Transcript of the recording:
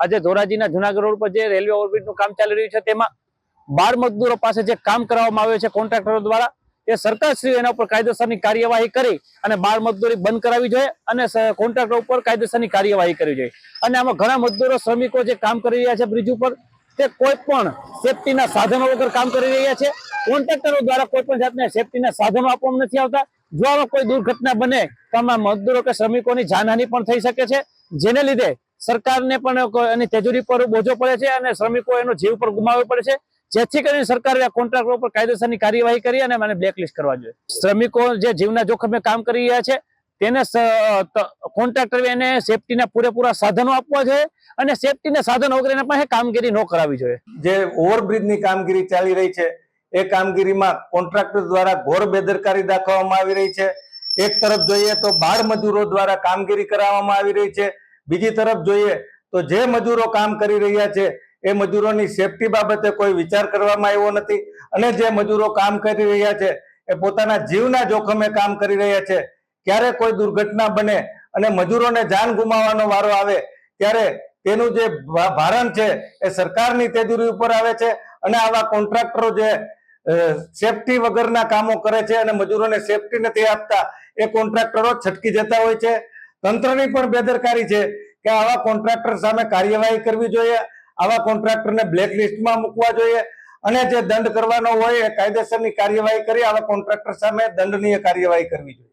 આજે ધોરાજીના જુનાગઢ રોડ પર જે રેલવે ઓવરબ્રિજનું કામ ચાલી રહ્યું છે, તેમાં બાળ મજદૂરો પાસે જે કામ કરાવવામાં આવ્યું છે કોન્ટ્રાક્ટરો દ્વારા, એ સરકારશ્રી એના ઉપર કાયદેસરની કાર્યવાહી કરી અને બાળ મજદૂરી બંધ કરાવવી જોઈએ અને કોન્ટ્રાક્ટર ઉપર કાયદેસરની કાર્યવાહી કરવી જોઈએ. અને આમાં ઘણા મજદૂરો, શ્રમિકો જે કામ કરી રહ્યા છે બ્રિજ ઉપર, તે કોઈ પણ સેફટીના સાધનો વગર કામ કરી રહ્યા છે. કોન્ટ્રાક્ટરો દ્વારા કોઈ પણ જાતના સેફટીના સાધનો આપવામાં નથી આવતા. જો આમાં કોઈ દુર્ઘટના બને, તો આમાં મજદૂરો કે શ્રમિકોની જાનહાની પણ થઈ શકે છે. જેને લીધે સરકારને પણ એની તેજુરી પર બોજો પડે છે અને શ્રમિકો એનો જીવ પર ગુમાવવો પડે છે. જેથી કરીને સરકારે આ કોન્ટ્રાક્ટરો પર કાયદેસરની કાર્યવાહી કરી અને મને બ્લેકલિસ્ટ કરવા જોઈએ. શ્રમિકો જે જીવના જોખમે કામ કરી રહ્યા છે, તેને કોન્ટ્રાક્ટર એને સેફટીના પૂરેપૂરા સાધનો આપવા જોઈએ અને સેફટીના સાધનો વગર એના પાસે કામગીરી ન કરાવી જોઈએ. જે ઓવરબ્રિજની કામગીરી ચાલી રહી છે, એ કામગીરીમાં કોન્ટ્રાક્ટર દ્વારા ઘોર બેદરકારી દાખવવામાં આવી રહી છે. એક તરફ જોઈએ તો બાળ મજૂરો દ્વારા કામગીરી કરાવવામાં આવી રહી છે. બીજી તરફ જોઈએ તો જે મજૂરો કામ કરી રહ્યા છે, એ મજૂરોની સેફટી બાબતે કોઈ વિચાર કરવામાં આવ્યો નથી. અને જે મજૂરો કામ કરી રહ્યા છે, એ પોતાના જીવના જોખમે કામ કરી રહ્યા છે. ક્યારે કોઈ દુર્ઘટના બને અને મજૂરોને જાન ગુમાવવાનો વારો આવે, ત્યારે તેનું જે ભારણ છે, એ સરકારની તેજુરી ઉપર આવે છે અને આવા કોન્ટ્રાક્ટરો જે સેફટી વગરના કામો કરે છે અને મજૂરોને સેફટી નથી આપતા, એ કોન્ટ્રાક્ટરો છટકી જતા હોય છે. તંત્રની પણ બેદરકારી છે કે આવા કોન્ટ્રાક્ટર સામે કાર્યવાહી કરવી જોઈએ, આવા કોન્ટ્રાક્ટરને બ્લેક લિસ્ટમાં મૂકવા જોઈએ અને જે દંડ કરવાનો હોય એ કાયદેસરની કાર્યવાહી કરી, આવા કોન્ટ્રાક્ટર સામે દંડનીય કાર્યવાહી કરવી જોઈએ.